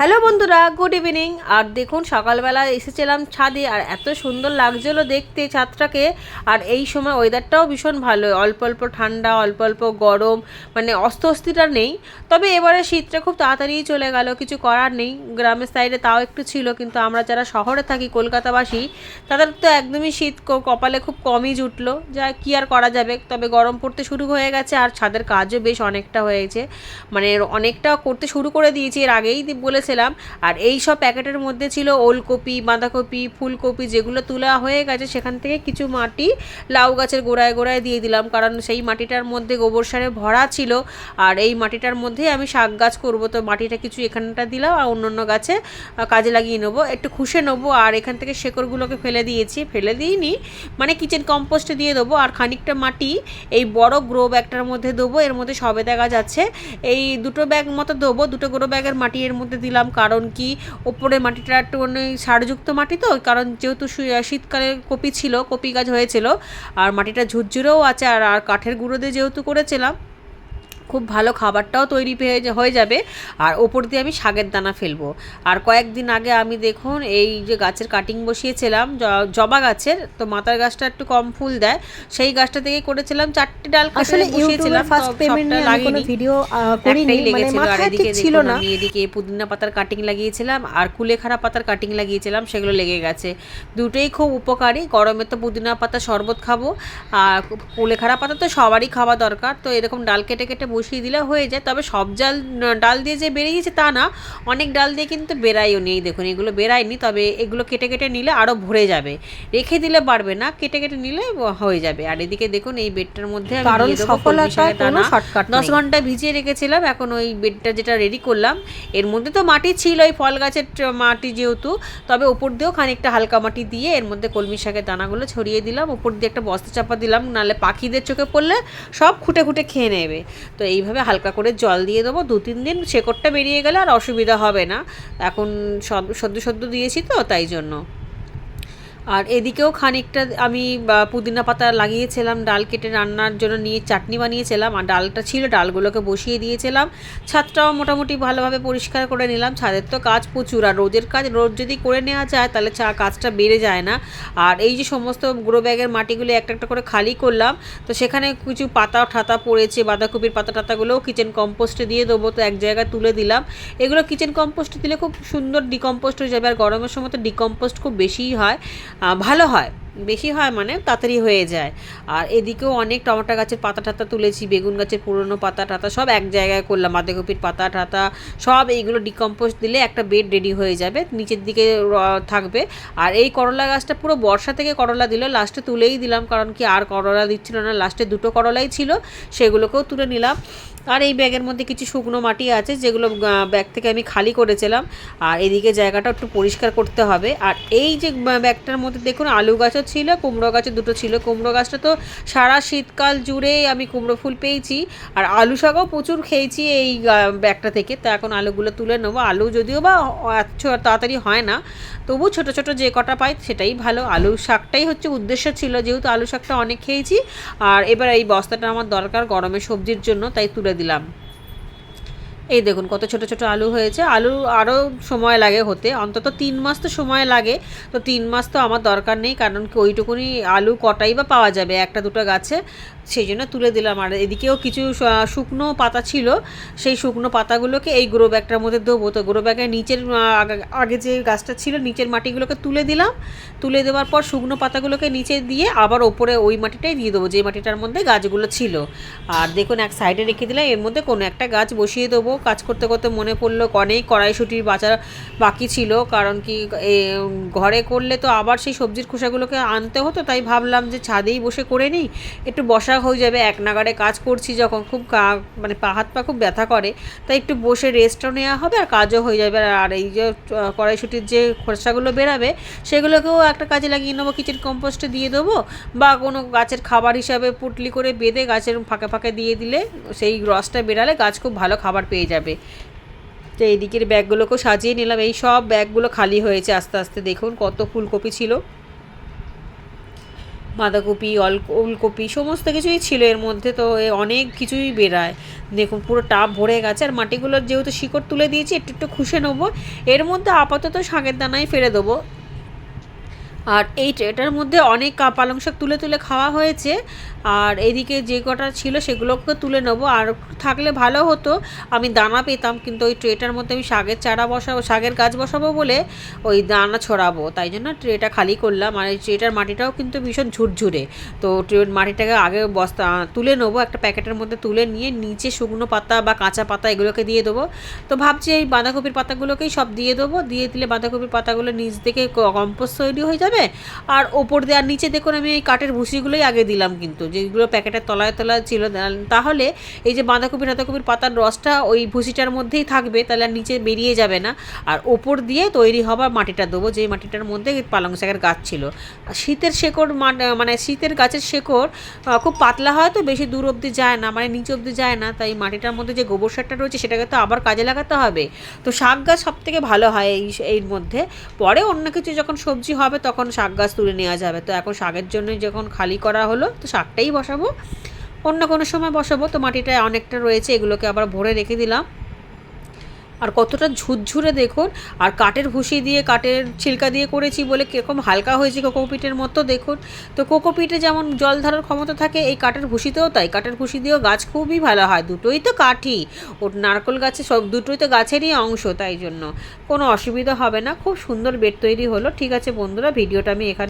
Hello বন্ধুরা, good evening. আর দেখুন, সকালবেলা এসেছিলাম ছাদে, আর এত সুন্দর লাগছিল দেখতে ছাদটাকে। আর এই সময় ওয়েদারটাও ভীষণ ভালো, অল্প অল্প ঠান্ডা, অল্প অল্প গরম মানে অস্বস্তিটা নেই। তবে এবারে শীতটা খুব তাড়াতাড়ি চলে গেল, কিছু করার নেই। গ্রামের সাইডে তাও একটু ছিল, কিন্তু আমরা যারা শহরে থাকি, কলকাতাবাসী, তাদের তো একদমই শীত কপালে খুব কমই জুটলো। যা কি আর করা যাবে, তবে গরম পড়তে শুরু হয়ে গেছে, আর ছাদের কাজও বেশ অনেকটা হয়েছে। মানে অনেকটা করতে শুরু করে দিয়েছি, এর আগেই দি- বলেছিলাম আর এই সব প্যাকেটের মধ্যে ছিল ওলকপি, বাঁধাকপি, ফুলকপি যেগুলো তোলা হয়ে গেছে, সেখান থেকে কিছু মাটি লাউ গাছের গোড়ায় গোড়ায় দিয়ে দিলাম। কারণ সেই মাটিটার মধ্যে গোবর সারে ভরা ছিল। আর এই মাটিটার মধ্যেই আমি শাক গাছ করব। তো মাটিটা কিছু এখানটা দিলাম আর অন্য অন্য গাছে কাজে লাগিয়ে নেব। একটু খুশে নেব। আর এখান থেকে শেকড়গুলোকে ফেলে দিয়েছি। ফেলে দিইনি। মানে কিচেন কম্পোস্টে দিয়ে দেবো। আর খানিকটা মাটি এই বড় গ্রো ব্যাগটার মধ্যে দেবো। এর মধ্যে সবেদা গাছ আছে। এই দুটো ব্যাগ মতো দেবো। দুটো গ্রো ব্যাগের মাটি এর মধ্যে দিলাম কারণ কি? ওপরে মাটিটা একটু মানে সারযুক্ত মাটি তো কারণ যেহেতু শীতকালে কপি ছিল, কপি গাছ হয়েছিল, আর মাটিটা ঝুরঝুরেও আছে, আর আর কাঠের গুঁড়ো দিয়ে যেহেতু করেছিলাম খুব ভালো খাবারটাও তৈরি পেয়ে হয়ে যাবে। আর ওপর দিয়ে আমি শাকের দানা ফেলব। আর কয়েকদিন আগে আমি দেখুন এই যে গাছের কাটিং বসিয়েছিলাম জবা গাছের তো মাথার গাছটা একটু কম ফুল দেয়। সেই গাছটা থেকে করেছিলাম চারটে ডাল আসলে বসিয়েছিলাম ফার্স্ট পেমেন্ট লাগিনি। ভিডিও করিনি মানে মাথায় ঠিক ছিল না। আমি এদিকে পুদিনা পাতার কাটিং লাগিয়েছিলাম আর কুলেখাড়া পাতার কাটিং লাগিয়েছিলাম সেগুলো লেগে গেছে। দুটোই খুব উপকারী গরমে তো পুদিনা পাতা শরবত খাব আর কুলেখাড়া পাতা তো সবারই খাওয়া দরকার তো এরকম ডাল কেটে কেটে বসিয়ে দিলে হয়ে যায়। তবে সব জাল ডাল দিয়ে যে বেরিয়েছে তা না। অনেক ডাল দিয়ে কিন্তু বেরাইও নেই। দেখুন এগুলো বেরায়নি তবে এগুলো কেটে কেটে নিলে আরও ভরে যাবে। রেখে দিলে বাড়বে না কেটে কেটে নিলে হয়ে যাবে। আর এদিকে দেখুন এই বেডটার মধ্যে কারণ কোনো শর্টকাট দশ ঘণ্টা ভিজিয়ে রেখেছিলাম এখন ওই বেডটা যেটা রেডি করলাম এর মধ্যে তো মাটি ছিল ওই ফল গাছের মাটি যেহেতু। তবে উপর দিয়েও খানিকটা হালকা মাটি দিয়ে এর মধ্যে কলমি শাকের দানাগুলো ছড়িয়ে দিলাম। উপর দিয়ে একটা বস্তা চাপা দিলাম নাহলে পাখিদের চোখে পড়লে সব খুঁটে খুঁটে খেয়ে নেবে। তো এইভাবে হালকা করে জল দিয়ে দেবো। দু, তিন দিন শেকড়টা বেরিয়ে গেলে আর অসুবিধা হবে না। এখন সদ- সদ্য সদ্য দিয়েছি তো, তাই জন্য। আর এদিকেও খানিকটা আমি পুদিনা পাতা লাগিয়েছিলাম, ডাল কেটে রান্নার জন্য নিয়ে চাটনি বানিয়েছিলাম, আর ডালটা ছিল, ডালগুলোকে বসিয়ে দিয়েছিলাম। ছাদটাও মোটামুটি ভালোভাবে পরিষ্কার করে নিলাম, ছাদের তো কাজ প্রচুর, আর রোজের কাজ রোজ যদি করে নেওয়া যায়, তাহলে চা কাজটা বেড়ে যায় না। আর এই যে সমস্ত গ্রো ব্যাগের মাটিগুলো একটা একটা করে খালি করলাম, তো সেখানে কিছু পাতা ঠাতা পড়েছে, বাঁধাকপির পাতা টাতাগুলোও কিচেন কম্পোস্টে দিয়ে দেবো, তো এক জায়গায় তুলে দিলাম। এগুলো কিচেন কম্পোস্টে দিলে খুব সুন্দর ডিকম্পোস্ট হয়ে যাবে, আর গরমের সময় তো ডিকম্পোস্ট খুব বেশিই হয়। ভালো হয়। বেশি হয় মানে তাড়াতাড়ি হয়ে যায়। আর এদিকেও অনেক টমেটো গাছের পাতা টাতা তুলেছি, বেগুন গাছের পুরনো পাতা টাতা সব এক জায়গায় করলাম। বাঁধাকপির পাতা টাতা সব এইগুলো ডিকম্পোস্ট দিলে একটা বেড রেডি হয়ে যাবে, নিচের দিকে থাকবে। আর এই করলা গাছটা পুরো বর্ষা থেকে করলা দিল লাস্টে তুলেই দিলাম, কারণ কি আর করলা দিচ্ছিল না লাস্টে দুটো করলাই ছিল, সেগুলোকেও তুলে নিলাম। আর এই ব্যাগের মধ্যে কিছু শুকনো মাটি আছে, যেগুলো ব্যাগ থেকে আমি খালি করেছিলাম। আর এদিকে জায়গাটা একটু পরিষ্কার করতে হবে। আর এই যে ব্যাগটার মধ্যে দেখুন, আলু গাছও ছিল, কুমড়ো গাছও দুটো ছিল। কুমড়ো গাছটা তো সারা শীতকাল জুড়ে আমি কুমড়ো ফুল পেয়েছি। আর আলু শাকও প্রচুর খেয়েছি এই ব্যাগটা থেকে। তো এখন আলুগুলো তুলে নেব। আলু যদিও বা তাড়াতাড়ি হয় না, তবু ছোট ছোট যে কটা পাই সেটাই ভালো। আলু শাকটাই হচ্ছে উদ্দেশ্য ছিল, যেহেতু আলু শাকটা অনেক খেয়েছি। আর এবার এই বস্তাটা আমার দরকার গরমের সবজির জন্য, তাই তুলে দিলাম। এই দেখুন কত ছোট ছোট আলু হয়েছে। আলু আরও সময় লাগে হতে। অন্তত তিন মাস তো সময় লাগে। তো তিন মাস তো আমার দরকার নেই, কারণ ওইটুকুনি আলু কটাই বা পাওয়া যাবে? একটা দুটো গাছে। সেই জন্য তুলে দিলাম। আর এদিকেও কিছু শুকনো পাতা ছিল। সেই শুকনো পাতাগুলোকে এই গ্রো ব্যাগটার মধ্যে দেবো। তো গ্রো ব্যাগের নিচের আগে যে গাছটা ছিল, নিচের মাটিগুলোকে তুলে দিলাম। তুলে দেওয়ার পর শুকনো পাতাগুলোকে নিচে দিয়ে আবার ওপরে ওই মাটিটাই দিয়ে দেবো, যে মাটিটার মধ্যে গাছগুলো ছিল। আর দেখুন এক সাইডে রেখে দিলাম। এর মধ্যে কোনো একটা গাছ বসিয়ে দেবো। কাজ করতে করতে মনে পড়ল অনেক কড়াইশুটির বাঁচা বাকি ছিল, কারণ কি ঘরে করলে তো আবার সেই সবজির খোসাগুলোকে আনতে হতো, তাই ভাবলাম যে ছাদেই বসে করে নিই, একটু বসা হয়ে যাবে, এক নাগাড়ে কাজ করছি যখন, খুব মানে পা, হাত পা খুব ব্যথা করে, তাই একটু বসে রেস্টও নেওয়া হবে আর কাজও হয়ে যাবে, আর এই যে কড়াইশুটির যে খোসাগুলো বেরাবে, সেগুলোকেও একটা কাজে লাগিয়ে নেব কিচেন কম্পোস্টে দিয়ে দেবো, বা কোনো গাছের খাবার হিসাবে পুটলি করে বেঁধে গাছের ফাঁকে ফাঁকে দিয়ে দিলে, সেই রসটা বেরালে গাছ খুব ভালো খাবার পেয়ে যাবে। তো এদিকের ব্যাগগুলোকেও সাজিয়ে নিলাম। এই সব ব্যাগগুলো খালি হয়েছে। আস্তে আস্তে দেখুন কত ফুলকপি ছিল। বাঁধাকপি, অল, ওলকপি, সমস্ত কিছুই ছিল এর মধ্যে। তো অনেক কিছুই বেরায়। দেখুন পুরো টাব ভরে গেছে। আর মাটিগুলোর যেহেতু শিকড় তুলে দিয়েছি, একটু একটু খুশে নেব। এর মধ্যে আপাতত শাকের দানাই ফেলে দেবো। আর এই ট্রেটার মধ্যে অনেক পালং শাক তুলে তুলে খাওয়া হয়েছে। আর এদিকে যে কটা ছিল সেগুলোকে তুলে নেব। আর থাকলে ভালো হতো, আমি দানা পেতাম, কিন্তু ওই ট্রেটার মধ্যে আমি শাকের চারা বসাবো, শাকের গাছ বসাবো বলে ওই দানা ছড়াবো। তাই জন্য ট্রেটা খালি করলাম। আর এই ট্রেটার মাটিটাও কিন্তু ভীষণ ঝুরঝুরে। তো ট্রে মাটিটাকে আগে বস্তা, তুলে নেব, একটা প্যাকেটের মধ্যে তুলে নিয়ে নিচে শুকনো পাতা বা কাঁচা পাতা এগুলোকে দিয়ে দেবো। তো ভাবছি এই বাঁধাকপির পাতাগুলোকেই সব দিয়ে দেবো। দিয়ে দিলে বাঁধাকপির পাতাগুলো নিচ থেকে কম্পোস্ট তৈরি হয়ে যাবে। আর ওপর দেওয়ার নিচে দেখুন আমি এই কাঠের ভুসিগুলোই আগে দিলাম কিন্তু, যেগুলো প্যাকেটের তলায় তলায় ছিল। তাহলে এই যে বাঁধাকপি, টাঁধাকপির পাতার রসটা ওই ভুসিটার মধ্যেই থাকবে, তাহলে আর নিচে বেরিয়ে যাবে না। আর ওপর দিয়ে তৈরি হবার মাটিটা দেবো যে মাটিটার মধ্যে পালং শাকের গাছ ছিল। শীতের শেকড় মানে শীতের গাছের শেকড় খুব পাতলা হয় তো, বেশি দূর অবধি যায় না মানে নিচে অবধি যায় না। তাই মাটিটার মধ্যে যে গোবর সারটা রয়েছে, সেটাকে তো আবার কাজে লাগাতে হবে। তো শাক গাছ সব থেকে ভালো হয় এই এর মধ্যে। পরে অন্য কিছু যখন সবজি হবে, তখন শাক গাছ তুলে নেওয়া যাবে। তো এখন শাকের জন্য যখন খালি করা হলো, তো শাকটাই বসাবো। অন্য কোনো সময় বসাবো। তো মাটিটা অনেকটা রয়েছে, এগুলোকে আবার ভরে রেখে দিলাম। আর কতটা ঝুরঝুরে দেখুন। আর কাঠের ভুসি দিয়ে, কাঠের ছিলকা দিয়ে করেছি বলে কীরকম হালকা হয়েছে কোকোপিটের মতো দেখুন। তো কোকোপিটে যেমন জল ধরার ক্ষমতা থাকে, এই কাঠের ভুসিতেও তাই। কাঠের ভুসি দিয়েও গাছ খুবই ভালো হয়। দুটোই তো কাঠই। ও নারকল গাছে সব দুটোই তো গাছেরই অংশ, তাই জন্য। কোনো অসুবিধা হবে না। খুব সুন্দর বেড তৈরি হলো। ঠিক আছে বন্ধুরা, ভিডিওটা আমি এখানে